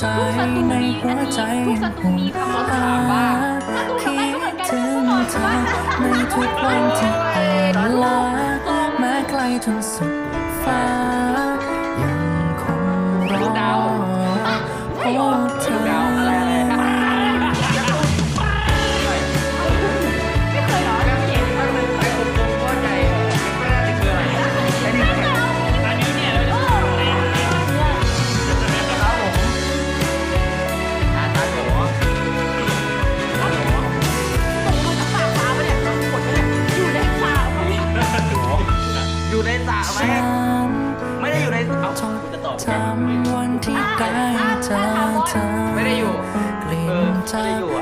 ใจในหัวใจทุกศัตรูมีคำว่าหาว่าคิดถึงเธอในทุกวันที่อ่อนล้าแม้ไกลจนสุด ไหมไม่ได้อยู่ในเอาจะตอบจำวันที่ได้เจอเธอไม่ได้อยู่กลิ่นจากกายภายใจพรำน้ำโฟอีฟน้ำโฟอีฟภายใจ